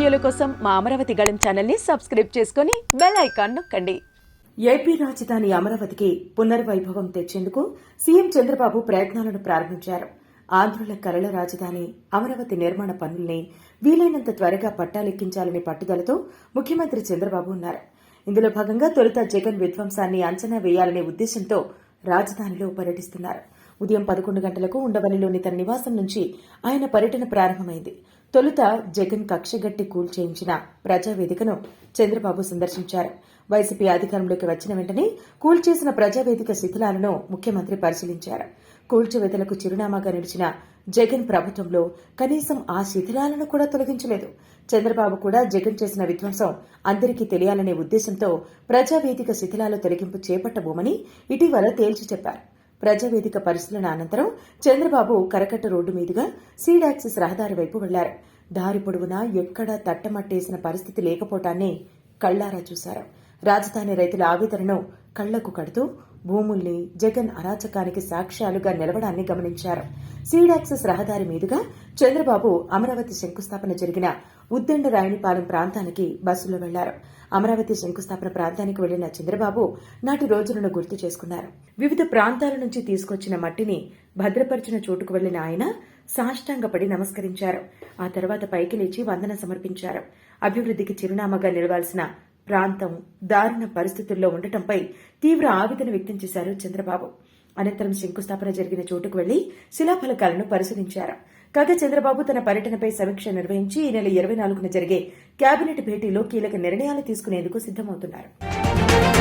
కోసం మా అమరావతి గళం ఛానల్ని సబ్స్క్రైబ్ చేసుకుని బెల్ ఐకాన్ నొక్కండి. ఏపీ రాజధాని అమరావతికి పునర్వైభవం తెచ్చేందుకు సీఎం చంద్రబాబు ప్రయత్నాలను ప్రారంభించారు. ఆంధ్రుల కలల రాజధాని అమరావతి నిర్మాణ పనుల్ని వీలైనంత త్వరగా పట్టాలెక్కించాలనే పట్టుదలతో ముఖ్యమంత్రి చంద్రబాబు ఉన్నారు. ఇందులో భాగంగా తొలుత జగన్ విధ్వంసాన్ని అంచనా వేయాలనే ఉద్దేశంతో రాజధానిలో పర్యటిస్తున్నారు. ఉదయం పదకొండు గంటలకు ఉండవల్లిలోని తన నివాసం నుంచి ఆయన పర్యటన ప్రారంభమైంది. తొలుత జగన్ కక్షగట్టి కూల్చేయించిన ప్రజావేదికను చంద్రబాబు సందర్శించారు. వైసీపీ అధికారంలోకి వచ్చిన వెంటనే కూల్చేసిన ప్రజావేదిక శిథిలాలను ముఖ్యమంత్రి పరిశీలించారు. కూల్చివేతలకు చిరునామాగా నిలిచిన జగన్ ప్రభుత్వంలో కనీసం ఆ శిథిలాలను కూడా తొలగించలేదు. చంద్రబాబు కూడా జగన్ చేసిన విధ్వంసం అందరికీ తెలియాలనే ఉద్దేశంతో ప్రజావేదిక శిథిలాల తొలగింపు చేపట్టబోమని ఇటీవల తేల్చి చెప్పారు. ప్రజావేదిక పరిశీలన అనంతరం చంద్రబాబు కరకట్ట రోడ్డు మీదుగా సీడాక్సిస్ రహదారి వైపు వెళ్ళారు. దారి పొడవునా ఎక్కడా తట్టమట్టేసిన పరిస్థితి లేకపోవటాన్ని కళ్ళారా చూశారు. రాజధాని రైతుల ఆవేదనను కళ్ళకు కడుతూ భూముల్ని జగన్ అరాచకానికి సాక్ష్యాలుగా నిలవడాన్ని గమనించారు. సీడాక్సెస్ రహదారి మీదుగా చంద్రబాబు అమరావతి శంకుస్థాపన జరిగిన ఉద్దండ రాయనిపాలెం ప్రాంతానికి బస్సులో వెళ్ళారు. అమరావతి శంకుస్థాపన ప్రాంతానికి వెళ్ళిన చంద్రబాబు నాటి రోజులను గుర్తు చేసుకున్నారు. వివిధ ప్రాంతాల నుంచి తీసుకొచ్చిన మట్టిని భద్రపరిచిన చోటుకు వెళ్ళిన ఆయన సాష్టాంగపడి నమస్కరించారు. ఆ తర్వాత పైకి లేచి వందన సమర్పించారు. అభివృద్ధికి చిరునామాగా నిలవాల్సిన ప్రాంతం దారుణ పరిస్థితుల్లో ఉండటంపై తీవ్ర ఆవేదన వ్యక్తం చేశారు చంద్రబాబు. అనంతరం శంకుస్థాపన జరిగిన చోటుకు వెళ్ళి శిలాఫలకాలను పరిశీలించారు. కాగా చంద్రబాబు తన పర్యటనపై సమీక్ష నిర్వహించి ఈ నెల ఇరవై నాలుగున జరిగే కేబినెట్ భేటీలో కీలక నిర్ణయాలు తీసుకునేందుకు సిద్దమవుతున్నారు